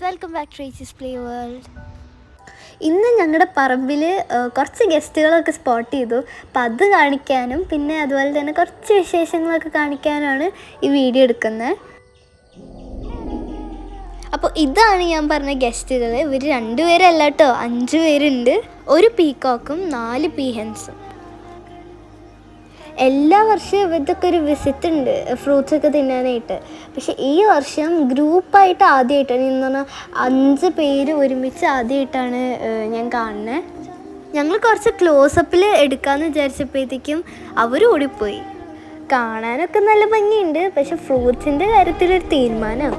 Welcome back to Echis play world ഇന്ന് ഞങ്ങളുടെ പറമ്പിൽ കുറച്ച് ഗസ്റ്റുകളൊക്കെ സ്പോട്ട് ചെയ്തു. അപ്പം അത് കാണിക്കാനും പിന്നെ അതുപോലെ തന്നെ കുറച്ച് വിശേഷങ്ങളൊക്കെ കാണിക്കാനാണ് ഈ വീഡിയോ എടുക്കുന്നത് അപ്പോൾ ഇതാണ് ഞാൻ പറഞ്ഞ ഗസ്റ്റുകൾ ഇവർ രണ്ടുപേരല്ല കേട്ടോ അഞ്ച് പേരുണ്ട് ഒരു പീക്കോക്കും നാല് പീഹൻസും എല്ലാ വർഷവും ഇവർക്ക് ഒരു വിസിറ്റ് ഉണ്ട്. ഫ്രൂട്ട്സ് ഒക്കെ തിന്നാനായിട്ട്. പക്ഷെ ഈ വർഷം ഗ്രൂപ്പായിട്ട് ആദ്യമായിട്ടാണ് എന്ന് പറഞ്ഞാൽ അഞ്ച് പേര് ഒരുമിച്ച് ആദ്യമായിട്ടാണ് ഞാൻ കാണുന്നത് ഞങ്ങൾ കുറച്ച് ക്ലോസപ്പിൽ എടുക്കാമെന്ന് വിചാരിച്ചപ്പോഴത്തേക്കും അവർ ഓടിപ്പോയി. കാണാനൊക്കെ നല്ല ഭംഗിയുണ്ട്. പക്ഷെ ഫ്രൂട്ട്സിന്റെ കാര്യത്തിലൊരു തീരുമാനം.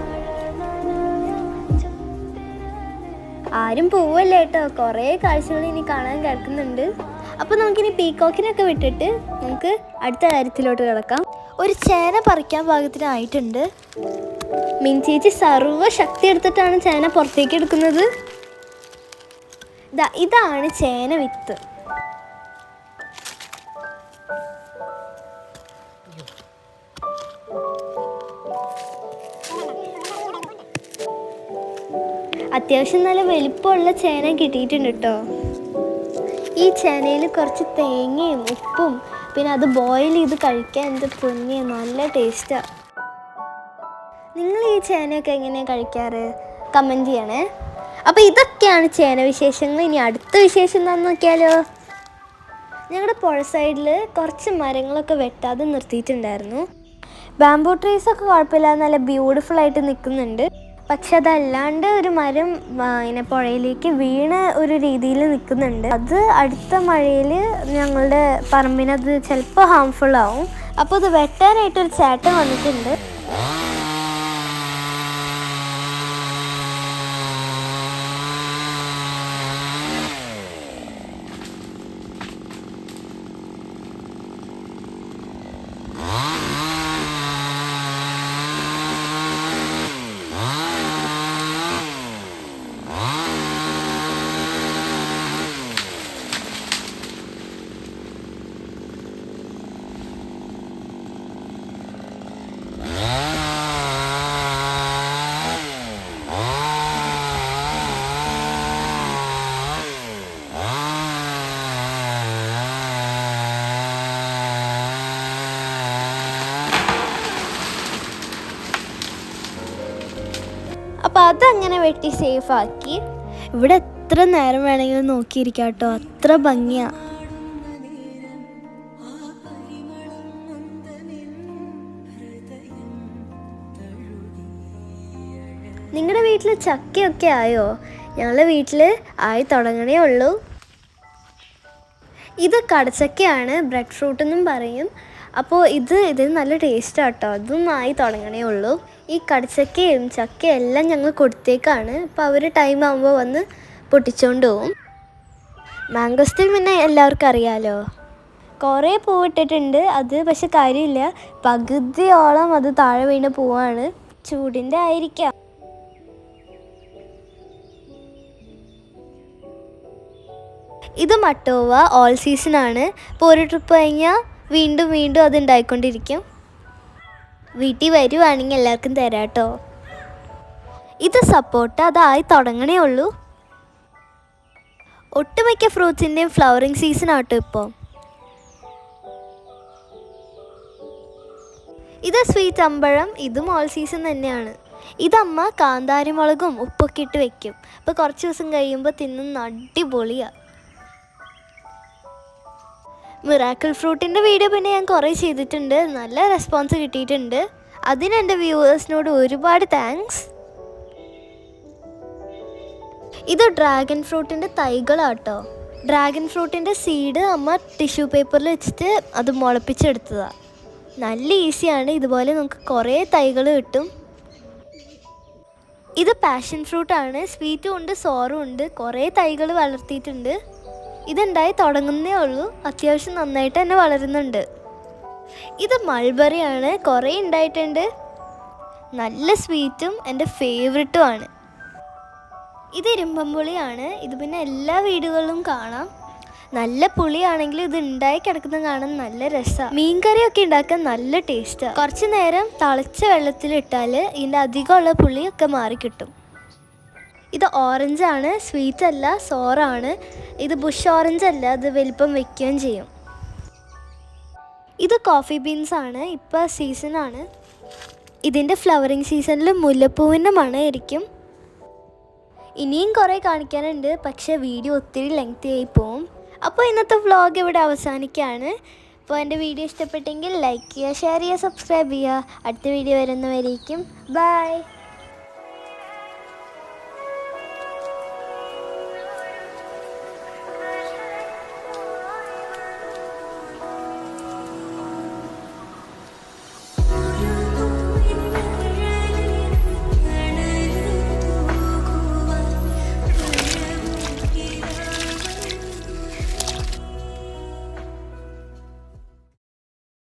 ആരും പോവല്ലേട്ടോ കുറേ കാഴ്ചകൾ ഇനി കാണാൻ കിടക്കുന്നുണ്ട്. അപ്പോൾ നമുക്കിനി പീക്കോക്കിനൊക്കെ വിട്ടിട്ട് നമുക്ക് അടുത്ത കാര്യത്തിലോട്ട് കിടക്കാം. ഒരു ചേന പറിക്കാൻ പാകത്തിനായിട്ടുണ്ട്. മിൻചേച്ചി സർവ ശക്തി എടുത്തിട്ടാണ് ചേന പുറത്തേക്ക് എടുക്കുന്നത്. ഇതാ ഇതാണ് ചേന വിത്ത്. അത്യാവശ്യം നല്ല വലിപ്പമുള്ള ചേന കിട്ടിയിട്ടുണ്ട് കേട്ടോ. ഈ ചേനയിൽ കുറച്ച് തേങ്ങയും ഉപ്പും പിന്നെ അത് ബോയിൽ ചെയ്ത് കഴിക്കാൻ എന്ത് പൊന്നിയ നല്ല ടേസ്റ്റാണ് നിങ്ങൾ ഈ ചേനയൊക്കെ എങ്ങനെയാണ് കഴിക്കാറ്? കമന്റ് ചെയ്യണേ. അപ്പോൾ ഇതൊക്കെയാണ് ചേന വിശേഷങ്ങൾ. ഇനി അടുത്ത വിശേഷം എന്താണെന്ന് നോക്കിയാലോ ഞങ്ങളുടെ പുഴ സൈഡിൽ കുറച്ച് മരങ്ങളൊക്കെ വെട്ടാതെ നിർത്തിയിട്ടുണ്ടായിരുന്നു. ബാംബൂ ട്രീസൊക്കെ കുഴപ്പമില്ലാതെ നല്ല ബ്യൂട്ടിഫുൾ ആയിട്ട് നിൽക്കുന്നുണ്ട് പക്ഷെ അതല്ലാണ്ട് ഒരു മരം ഇങ്ങനെ പുഴയിലേക്ക് വീണ ഒരു രീതിയിൽ നിൽക്കുന്നുണ്ട്. അത് അടുത്ത മഴയിൽ ഞങ്ങളുടെ പറമ്പിനത് ചിലപ്പോൾ ഹാംഫുൾ ആവും. അപ്പോൾ അത് വെട്ടാനായിട്ടൊരു ചേട്ടൻ വന്നിട്ടുണ്ട്. അതങ്ങനെ വെട്ടി സേഫ് ആക്കി ഇവിടെ എത്ര നേരം വേണമെങ്കിലും നോക്കിയിരിക്കാം കേട്ടോ അത്ര ഭംഗിയാ. നിങ്ങളുടെ വീട്ടിൽ ചക്കയൊക്കെ ആയോ? ഞങ്ങളുടെ വീട്ടിൽ ആയി തുടങ്ങണേ ഉള്ളൂ. ഇത് കടച്ചക്കയാണ്. ബ്രെഡ് ഫ്രൂട്ട് എന്നും പറയും. അപ്പോൾ ഇത് ഇതിന് നല്ല ടേസ്റ്റ് കേട്ടോ അതും ആയി തുടങ്ങണേ ഉള്ളൂ. ഈ കടച്ചക്കയും ചക്കയും എല്ലാം ഞങ്ങൾ കൊടുത്തേക്കാണ്. അപ്പോൾ അവർ ടൈം ആകുമ്പോൾ വന്ന് പൊട്ടിച്ചുകൊണ്ട് പോവും. മാംഗോസ്റ്റിൻ പിന്നെ എല്ലാവർക്കും അറിയാലോ? കുറേ പൂവിട്ടിട്ടുണ്ട് അത് പക്ഷെ കാര്യമില്ല. പകുതിയോളം അത് താഴെ വീണ് പൂവാണ്. ചൂടിന്റെ ആയിരിക്കാം. ഇത് മട്ടോവ ഓൾ സീസൺ ആണ്. ഇപ്പോൾ ഒരു ട്രിപ്പ് കഴിഞ്ഞാൽ വീണ്ടും വീണ്ടും അത് ഉണ്ടായിക്കൊണ്ടിരിക്കും വീട്ടിൽ വരുവാണെങ്കിൽ എല്ലാവർക്കും തരാം കേട്ടോ ഇത് സപ്പോർട്ട് അതായി തുടങ്ങണേ ഉള്ളൂ. ഒട്ടുമിക്ക ഫ്രൂട്ട്സിന്റെയും ഫ്ലവറിങ് സീസൺ ആട്ടോ ഇപ്പോൾ ഇത് സ്വീറ്റ് അമ്പഴം ഇതും ഓൾ സീസൺ തന്നെയാണ്. ഇതമ്മ കാന്താരിമുളകും ഉപ്പൊക്കെ ഇട്ട് വെക്കും. അപ്പോൾ കുറച്ച് ദിവസം കഴിയുമ്പോൾ തിന്നുന്ന അടിപൊളിയാണ് മിറാക്കിൾ ഫ്രൂട്ടിന്റെ വീഡിയോ പിന്നെ ഞാൻ കുറേ ചെയ്തിട്ടുണ്ട്. നല്ല റെസ്പോൺസ് കിട്ടിയിട്ടുണ്ട്. അതിന് എന്റെ വ്യൂവേഴ്സിനോട് ഒരുപാട് താങ്ക്സ്. ഇത് ഡ്രാഗൺ ഫ്രൂട്ടിന്റെ തൈകളാട്ടോ. ഡ്രാഗൺ ഫ്രൂട്ടിന്റെ സീഡ് അമ്മ ടിഷ്യൂ പേപ്പറിൽ വെച്ചിട്ട് അത് മുളപ്പിച്ചെടുത്തതാണ് നല്ല ഈസിയാണ്. ഇതുപോലെ നമുക്ക് കുറേ തൈകൾ കിട്ടും. ഇത് പാഷൻ ഫ്രൂട്ടാണ്. സ്വീറ്റും ഉണ്ട് സോറും ഉണ്ട്. കുറേ തൈകൾ വളർത്തിയിട്ടുണ്ട്. ഇതുണ്ടായി തുടങ്ങുന്നേ ഉള്ളൂ. അത്യാവശ്യം നന്നായിട്ട് തന്നെ വളരുന്നുണ്ട്. ഇത് മൾബറിയാണ് കുറേ ഉണ്ടായിട്ടുണ്ട്. നല്ല സ്വീറ്റും എന്റെ ഫേവററ്റുമാണ് ഇത് ഇരുമ്പമ്പുളിയാണ് ഇത് പിന്നെ എല്ലാ വീടുകളിലും കാണാം. നല്ല പുളിയാണെങ്കിൽ ഇത് ഉണ്ടായി കിടക്കുന്നത് കാണാൻ നല്ല രസമാണ് മീൻകറിയൊക്കെ ഉണ്ടാക്കാൻ നല്ല ടേസ്റ്റാണ് കുറച്ച് നേരം തളിച്ച വെള്ളത്തിലിട്ടാൽ ഇതിന്റെ അധികമുള്ള പുളിയൊക്കെ മാറിക്കിട്ടും. ഇത് ആണ് സ്വീറ്റ് അല്ല സോറാണ്. ഇത് ബുഷ് ഓറഞ്ച് അല്ല അത് വലിപ്പം വെക്കുകയും ചെയ്യും. ഇത് കോഫി ബീൻസ് ആണ് ഇപ്പോൾ സീസണാണ് ഇതിന്റെ ഫ്ലവറിങ് സീസണിൽ മുല്ലപ്പൂവിന്റെ മണമായിരിക്കും ഇനിയും കുറേ കാണിക്കാനുണ്ട് പക്ഷേ വീഡിയോ ഒത്തിരി ലെങ്തി ആയി പോവും. അപ്പോൾ ഇന്നത്തെ വ്ലോഗ് ഇവിടെ അവസാനിക്കുകയാണ് അപ്പോൾ എന്റെ വീഡിയോ ഇഷ്ടപ്പെട്ടെങ്കിൽ ലൈക്ക് ചെയ്യുക ഷെയർ ചെയ്യുക സബ്സ്ക്രൈബ് ചെയ്യുക. അടുത്ത വീഡിയോ വരുന്നവരേക്കും ബൈ